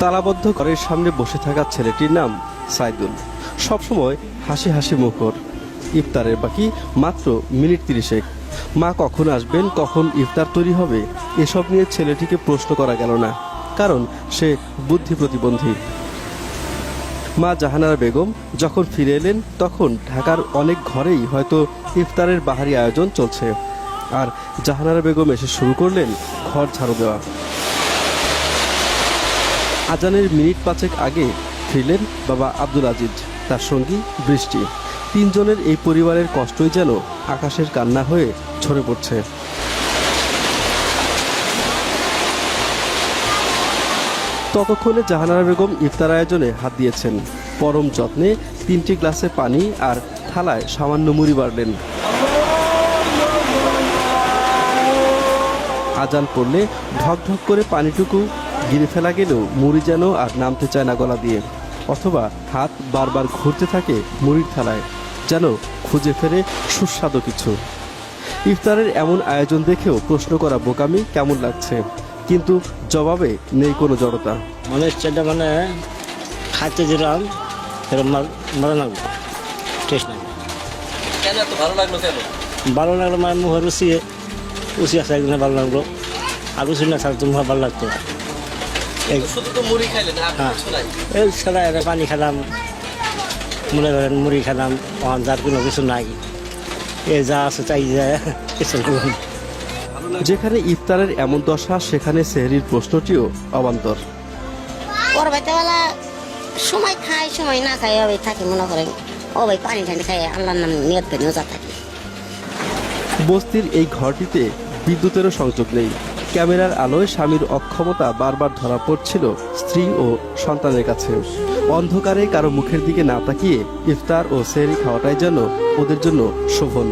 তালাবদ্ধ ঘরের সামনে বসে থাকা ছেলেটির নাম সাইদুল। সবসময় হাসি হাসি মুখর। ইফতারের বাকি মাত্র মিনিট তিরিশেক। মা কখন আসবেন, কখন ইফতার তৈরি হবে, এসব নিয়ে ছেলেটিকে প্রশ্ন করা গেল না, কারণ সে বুদ্ধি প্রতিবন্ধী। মা জাহানারা বেগম যখন ফিরে এলেন, তখন ঢাকার অনেক ঘরেই হয়তো ইফতারের বাহারি আয়োজন চলছে। আর জাহানারা বেগম এসে শুরু করলেন ঘর ঝাড়ু দেওয়া। আজানের মিনিট পাঁচেক আগে ফিরলেন বাবা আব্দুল আজিজ। তার সঙ্গী বৃষ্টি। তিনজনের এই পরিবারের কষ্টই যেন আকাশের কান্না হয়ে ঝরে পড়ছে। ততক্ষণে জাহানারা বেগম ইফতার আয়োজনে হাত দিয়েছেন। পরম যত্নে তিনটি গ্লাসে পানি আর থালায় সামান্য মুড়ি বাড়লেন। আজান পড়লে ঢক ঢক করে পানিটুকু গিরে ফেলা গেলেও মুড়ি যেন আর নামতে চায় না গলা দিয়ে। অথবা হাত বারবার ঘুরতে থাকে মুড়ির থালায় যেন খুঁজে ফেরে সুস্বাদু কিছু। ইফতারের এমন আয়োজন দেখেও প্রশ্ন করা বোকামি কেমন লাগছে? কিন্তু জবাবে নেই কোনো জড়তা। মনে হচ্ছে মানে খাইতে দিলাম এরকম ভালো লাগল টেস্ট লাগল কেন এত ভালো লাগল কেন? ভালো লাগল মানে মুখের রুচি রুচি আছে একদিনে ভালো লাগল। আর রুচি না থাকতো মুখ ভালো লাগতো এই হ্যাঁ। এই ছাড়া এটা পানি খেলাম মনে করেন মুড়ি খেলাম ওখান যার কোনো কিছু নাই। এ যা আছে তাই যায় কিছু যেখানে ইফতারের এমন দশা সেখানে সেহরির প্রশ্নটিও অবান্তর। পরবাইতেবেলা সময় খায় সময় না খায় ওই থাকি মনে করেন। ও ভাই পানি টানি খায় আল্লাহর নাম নিয়ত করে রোজা থাকি। বস্তির এই ঘরটিতে বিদ্যুতেরও সংযোগ নেই। ক্যামেরার আলোয় স্বামীর অক্ষমতা বারবার ধরা পড়ছিল স্ত্রী ও সন্তানের কাছে। অন্ধকারে কারও মুখের দিকে না তাকিয়ে ইফতার ও সেহরি খাওয়াটাই যেন ওদের জন্য শোভন।